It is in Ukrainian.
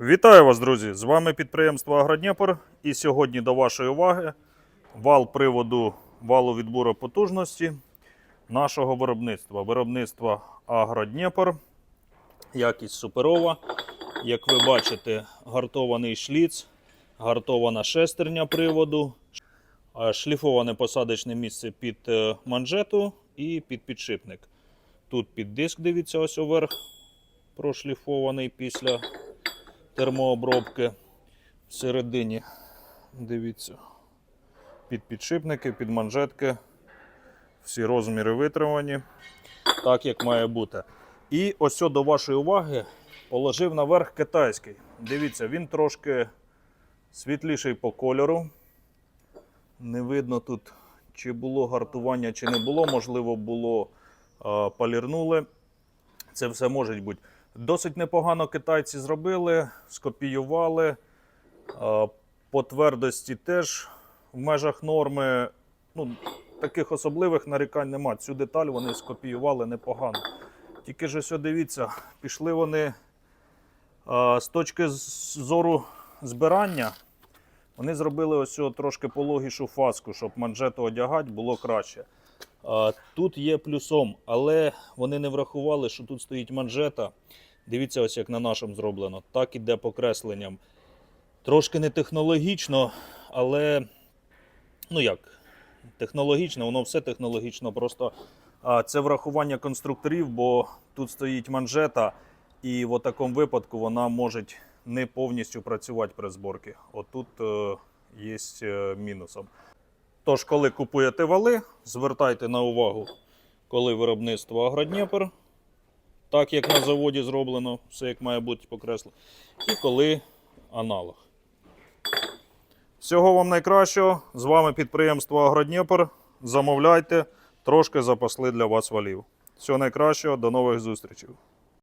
Вітаю вас, друзі! З вами підприємство Агродніпр. І сьогодні до вашої уваги вал приводу валу відбору потужності нашого виробництва. Виробництва Агродніпр. Якість суперова. Як ви бачите, гартований шліц, гартована шестерня приводу, шліфоване посадочне місце під е, манжету і під підшипник. Тут під диск, дивіться, ось оверх прошліфований після термообробки. Всередині, дивіться, під підшипники, під манжетки. Всі розміри витримані, так як має бути. І ось до вашої уваги положив наверх китайський. Дивіться, він трошки світліший по кольору. Не видно тут, чи було гартування, чи не було. Можливо, було полірнули. Це все може бути. Досить непогано китайці зробили, скопіювали. Е, По твердості теж в межах норми. Ну, таких особливих нарікань нема. Цю деталь вони скопіювали непогано. Тільки ж ось дивіться, пішли вони е, з точки зору збирання. Вони зробили ось трошки пологішу фаску, щоб манжету одягати було краще. Тут є плюсом, але вони не врахували, що тут стоїть манжета. Дивіться, ось як на нашому зроблено. Так іде покресленням. Трошки не технологічно, але ну як, технологічно, воно все технологічно. Просто це врахування конструкторів, бо тут стоїть манжета, і в такому випадку вона може не повністю працювати при зборці. Отут е, є е, мінусом. Тож, коли купуєте вали, звертайте на увагу, коли виробництво Агродніпр, так як на заводі зроблено, все як має бути покреслено, і коли аналог. Всього вам найкращого. З вами підприємство Агродніпр. Замовляйте, трошки запасли для вас валів. Всього найкращого, до нових зустрічей.